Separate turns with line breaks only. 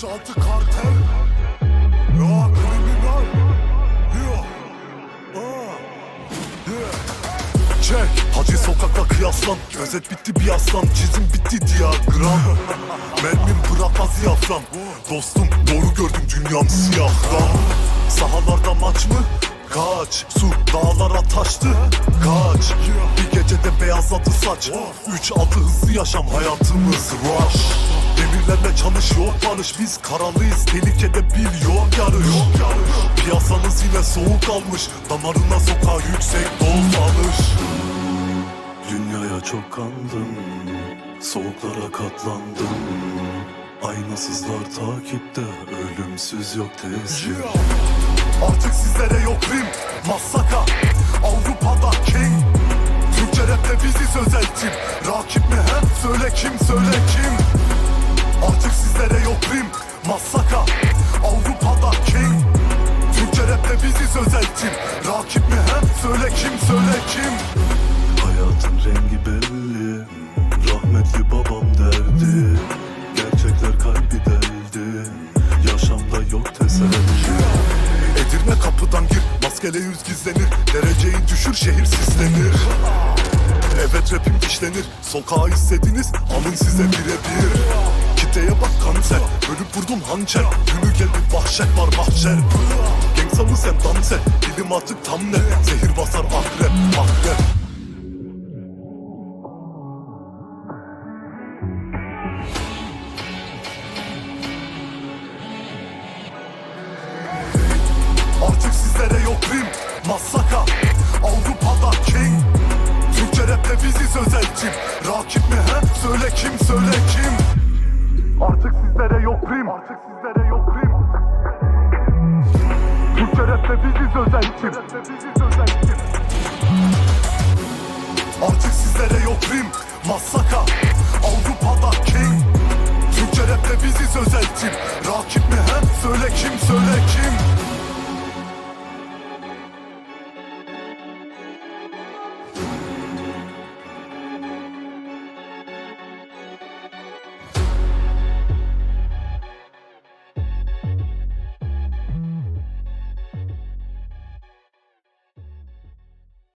66 kartel. Ya kriminal Ya. Çek. Hacı sokakla kıyaslan. Özet bitti bir aslan. Çizim bitti diyagram Mermim bırakmaz yafran Dostum doğru gördüm dünyam siyahtan Sahalarda maç mı? Kaç. Su dağlara taştı? Kaç. Bir gecede beyazladı saç. Üç altı hızlı yaşam hayatımız. Rush Demirlerle çalış yok barış Biz karalıyız tehlikede bir yok yarış Piyasanız yine soğuk almış Damarına sokağa yüksek doz alış
Dünyaya çok kandım Soğuklara katlandım. Aynasızlar takipte Ölümsüz yok teslim
Artık sizlere yok rim Massaka. Avrupa'da king Türkçe rapte biziz özel tim Rakip mi? Hem söyle kim söyle kim Artık sizlere yok rim Massaka. Avrupa'da king Türkçe rapte biziz özel tim Rakip mi? Hem söyle kim söyle kim?
Hayatın rengi belli Rahmetli babam derdi. Gerçekler kalbi deldi Yaşamda yok teselli.
Edirne kapıdan gir Maskele yüz gizlenir. Dereceyi düşür şehir sislenir. Evet rapim dişlenir. Sokağı istediniz alın size birebir vurdum hançer. Günü geldi vahşet var mahşer Gangsta mı sen danser Dilim artık tam ne? Zehir basar akrep akrep. Artık sizlere yok rim Massaka. Avrupa'da king. Türkçe rapte biziz özel tim Rakip mi hem söyle kim söyle kim Artık sizlere yok rim Artık sizlere yok rim Türkçe rapte biziz özel tim Artık sizlere yok rim Massaka Avrupa'da king Türkçe rapte biziz özel tim